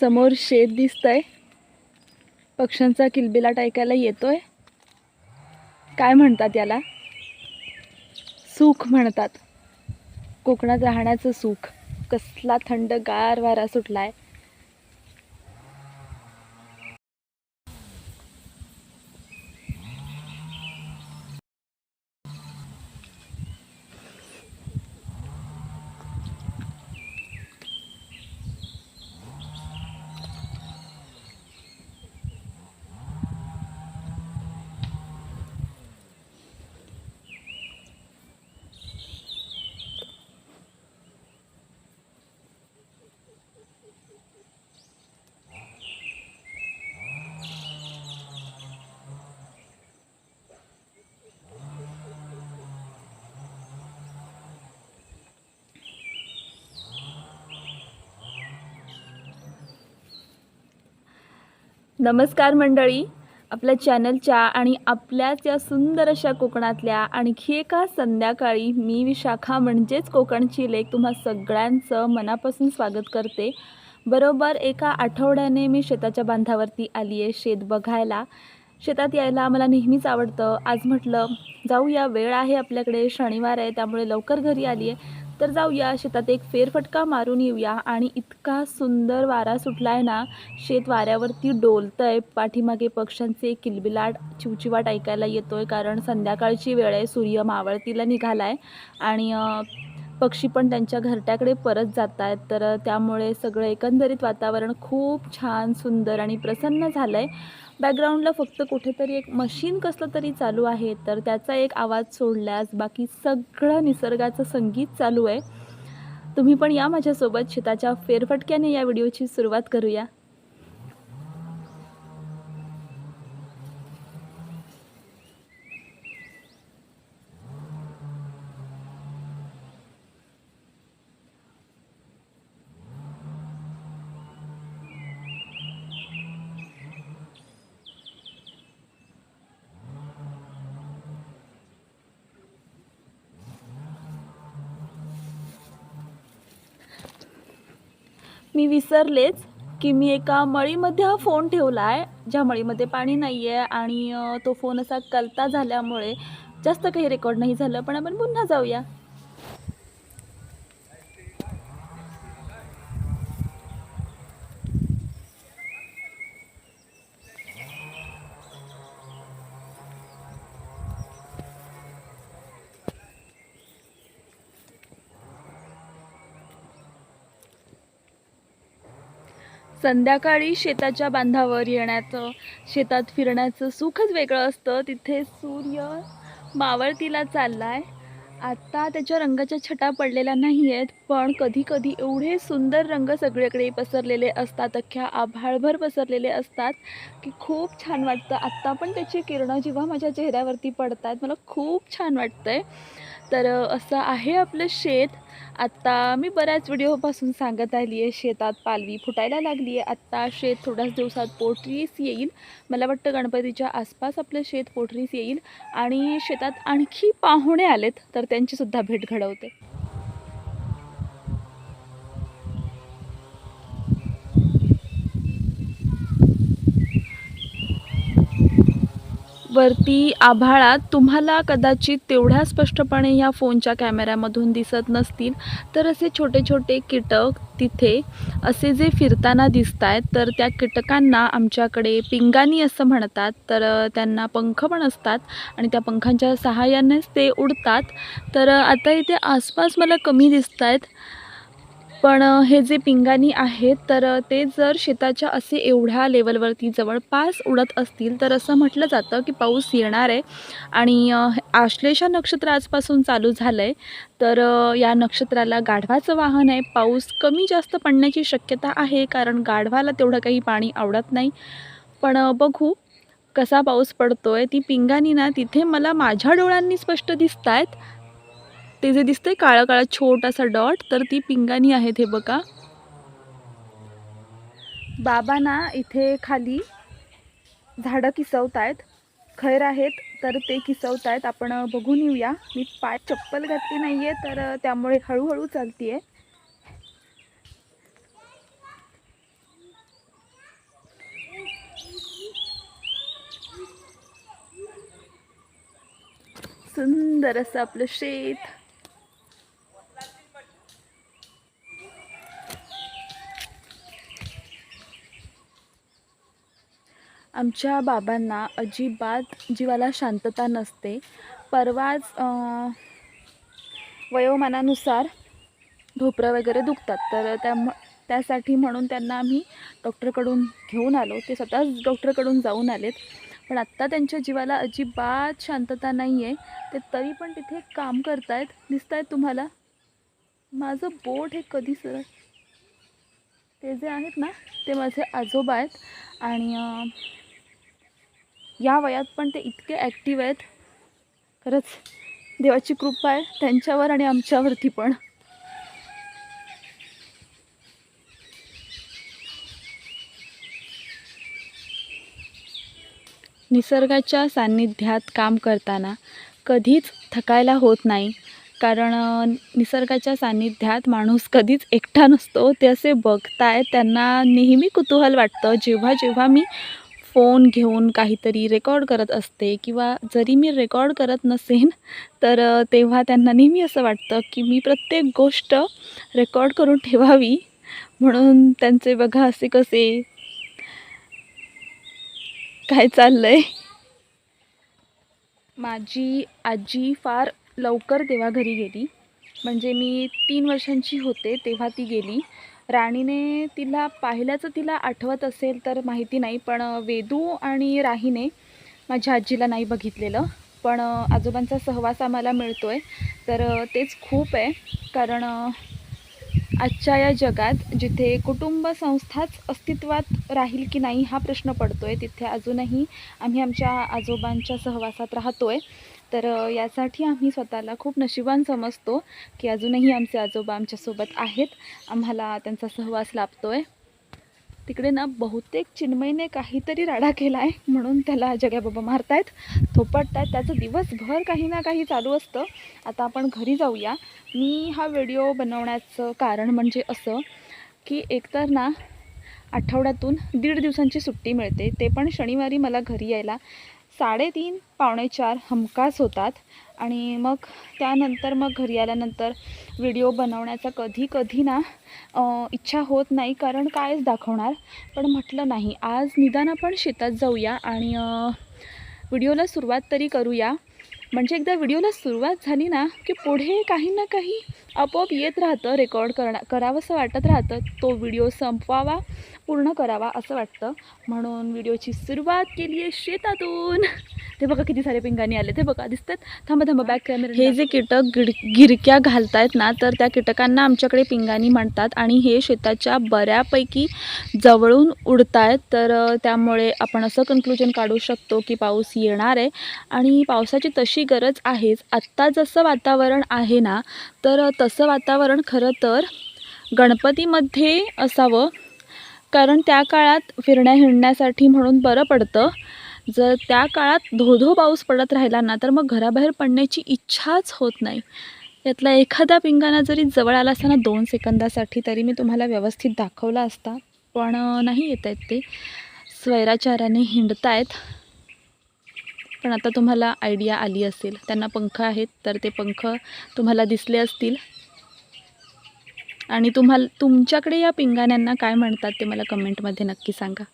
समोर शेत दिसतंय. पक्ष्यांचा किलबिलाट ऐकायला येतोय. काय म्हणतात याला? सुख म्हणतात. कोकणात राहण्याचं सुख. कसला थंड गार वारा सुटलाय. नमस्कार मंडळी. आपल्या चॅनलच्या आणि आपल्याच या सुंदर अशा कोकणातल्या आणखी एका संध्याकाळी मी विशाखा म्हणजेच कोकणची लेख तुम्हा सगळ्यांचं मनापासून स्वागत करते. बरोबर एका आठवड्याने मी शेताच्या बांधावरती आली आहे शेत बघायला. शेतात यायला मला नेहमीच आवडतं. आज म्हटलं जाऊया वेळ आहे आपल्याकडे शनिवार आहे त्यामुळे लवकर घरी आली आहे तर जाऊया शेतात एक फेरफटका मारून येऊया आणि इतका सुंदर वारा सुटला आहे ना शेत वाऱ्यावरती डोलतंय. पाठीमागे पक्ष्यांचे किलबिलाट चिवचिवाट ऐकायला येतोय कारण संध्याकाळची वेळ आहे सूर्य मावळतीला निघाला आहे आणि पक्षी पण त्यांच्या घरट्याकडे परत जात आहेत तर त्यामुळे सगळं एकंदरीत वातावरण खूप छान सुंदर आणि प्रसन्न झालं आहे बॅकग्राऊंडला फक्त कुठेतरी एक मशीन कसलं तरी चालू आहे तर त्याचा एक आवाज सोडल्यास बाकी सगळं निसर्गाचं संगीत चालू आहे. तुम्ही पण या माझ्यासोबत शेताच्या फेरफटक्याने या व्हिडिओची सुरुवात करूया. मी विसरलेच की मी एका मळीमध्ये हा फोन ठेवला आहे ज्या मळीमध्ये पाणी नाही आहे आणि तो फोन असा कलता झाल्यामुळे जास्त काही रेकॉर्ड नाही झालं पण आपण पुन्हा जाऊया. संध्याकाळी शेताच्या बांधावर येण्याचं शेतात फिरण्याचं सुखच वेगळं असतं. तिथे सूर्य मावळतीला चालला आहे आत्ता त्याच्या रंगाच्या छटा पडलेल्या नाही आहेत पण कधी कधी एवढे सुंदर रंग सगळीकडे पसरलेले असतात. अख्ख्या आभाळभर पसरलेले असतात की खूप छान वाटतं. आत्ता पण त्याची किरणं जेव्हा माझ्या चेहऱ्यावरती पडतात मला खूप छान वाटतं आहे तर असं आहे आपलं शेत. आत्ता मी बऱ्याच व्हिडिओपासून सांगत आली आहे शेतात पालवी फुटायला लागली आहे आत्ता शेत थोड्याच दिवसात पोटरीस येईल. मला वाटतं गणपतीच्या आसपास आपलं शेत पोटरीस येईल. आणि शेतात आणखी पाहुणे आलेत तर त्यांचीसुद्धा भेट घडवते. वरती आभाळात तुम्हाला कदाचित तेवढ्या स्पष्टपणे ह्या फोनच्या कॅमेऱ्यामधून दिसत नसतील. तर असे छोटे छोटे कीटक तिथे असे जे फिरताना दिसत आहेत तर त्या कीटकांना आमच्याकडे पिंगानी असं म्हणतात. तर त्यांना पंख पण असतात आणि त्या पंखांच्या सहाय्यानेच ते उडतात. तर आता इथे आसपास मला कमी दिसत आहेत पण हे जे पिंगाणी आहेत तर ते जर शेताच्या असे एवढ्या लेवलवरती जवळपास उडत असतील तर असं म्हटलं जातं की पाऊस येणार आहे. आणि आश्लेषा नक्षत्र आजपासून चालू झालं आहे तर या नक्षत्राला गाढवाचं वाहन आहे. पाऊस कमी जास्त पडण्याची शक्यता आहे कारण गाढवाला तेवढं काही पाणी आवडत नाही. पण बघू कसा पाऊस पडतो आहे ती पिंगाणी ना तिथे मला माझ्या डोळ्यांनी स्पष्ट दिसत आहेत ते जे दिसतंय काळा काळा छोटासा डॉट तर ती पिंगानी आहेत हे बघा. बाबा ना इथे खाली झाडं किसवत आहेत खैर आहेत तर ते किसवत आहेत आपण बघून येऊया. मी पाय चप्पल घातली नाही आहे तर त्यामुळे हळूहळू चालती आहे सुंदर असं आपलं शेत. आमच्या बाबांना अजिबात जीवाला शांतता नसते. परवाच वयोमानानुसार ढोपरं वगैरे दुखतात. तर त्या त्यासाठी म्हणून त्यांना आम्ही डॉक्टरकडून घेऊन आलो. ते स्वतःच डॉक्टरकडून जाऊन आलेत. पण आत्ता त्यांच्या जीवाला अजिबात शांतता नाही आहे ते तरी पण तिथे काम करतायत. दिसत आहेत तुम्हाला? माझं बोट हे कधी सरळ ते जे आहेत ना ते माझे आजोबा आहेत. आणि या वयात पण ते इतके ॲक्टिव्ह आहेत. खरंच देवाची कृपा आहे त्यांच्यावर आणि आमच्यावरती पण. निसर्गाच्या सान्निध्यात काम करताना कधीच थकायला होत नाही. कारण निसर्गाच्या सान्निध्यात माणूस कधीच एकटा नसतो. ते असे बघताय त्यांना नेहमी कुतूहल वाटतं. जेव्हा जेव्हा मी फोन घेऊन काहीतरी रेकॉर्ड करत असते किंवा जरी मी रेकॉर्ड करत नसेन तर तेव्हा त्यांना नेहमी असं वाटतं की मी प्रत्येक गोष्ट रेकॉर्ड करून ठेवावी. म्हणून त्यांचे बघा असे कसे काय चाललंय. माझी आजी फार लवकर तेव्हा घरी गेली. म्हणजे मी तीन वर्षांची होते तेव्हा ती गेली. राणीने तिला पाहिल्याचं तिला आठवत असेल तर माहिती नाही पण वेदू आणि राहीने माझ्या आजीला नाही बघितलेलं. पण आजोबांचा सहवास आम्हाला मिळतो आहे तर तेच खूप आहे. कारण आजच्या या जगात जिथे कुटुंब संस्थाच अस्तित्वात राहील की नाही हा प्रश्न पडतो आहे तिथे अजूनही आम्ही आमच्या आजोबांच्या सहवासात राहतो आहे तर यासाठी आम्ही स्वतःला खूप नशिबान समजतो की अजूनही आमचे आजोबा आमच्यासोबत आहेत. आम्हाला त्यांचा सहवास लाभतो आहे तिकडे ना बहुतेक चिन्मयने काहीतरी राडा केला आहे म्हणून त्याला जग्याबाबा मारतायत थोपटतायत. त्याचं दिवसभर काही ना काही चालू असतं. आता आपण घरी जाऊया. मी हा व्हिडिओ बनवण्याचं कारण म्हणजे असं की एकतर ना आठवड्यातून दीड दिवसांची सुट्टी मिळते. ते पण शनिवारी मला घरी यायला साडेतीन पावणेचार हमखास होतात. आणि मग त्यानंतर मग घरी आल्यानंतर व्हिडिओ बनवण्याचा कधी कधी ना इच्छा होत नाही कारण कायच दाखवणार? पण म्हटलं नाही. आज निदान आपण शेतात जाऊया आणि व्हिडिओला सुरुवात तरी करूया. म्हणजे एकदा व्हिडिओला सुरुवात झाली ना की पुढे काही ना काही आपोआप येत राहतं रेकॉर्ड करणं करावंसं वाटत राहतं तो व्हिडिओ संपवावा पूर्ण करावा असं वाटतं. म्हणून व्हिडिओची सुरुवात केली आहे शेतातून. ते बघा किती सारे पिंगाणी आले ते बघा दिसतात. थांबा थांबा बॅक कॅमेरा हे जे कीटक गिड गिरक्या घालतायत ना तर त्या कीटकांना आमच्याकडे पिंगाणी म्हणतात आणि हे शेताच्या बऱ्यापैकी जवळून उडतायत. तर त्यामुळे आपण असं कन्क्लुजन काढू शकतो की पाऊस येणार आहे. आणि पावसाची तशी गरज आहेच. आत्ता जसं वातावरण आहे ना तर अ, तसं वातावरण खरं तर गणपतीमध्ये असावं. कारण त्या काळात फिरण्या हिंडण्यासाठी म्हणून बरं पडतं. जर त्या काळात धोधो पाऊस पडत राहिला ना तर मग घराबाहेर पडण्याची इच्छाच होत नाही. यातला एखादा पिंगाणा जरी जवळ आला असताना दोन सेकंदासाठी तरी मी तुम्हाला व्यवस्थित दाखवला असता. पण नाही येत आहेत ते. स्वैराचाराने हिंडतायत. पण आता तुम्हाला आयडिया आली असेल. त्यांना पंख आहेत तर ते पंख तुम्हाला दिसले असतील. आणि तुम्हाला तुमच्याकडे या पिंगाण्यांना काय म्हणतात ते मला कमेंटमध्ये नक्की सांगा.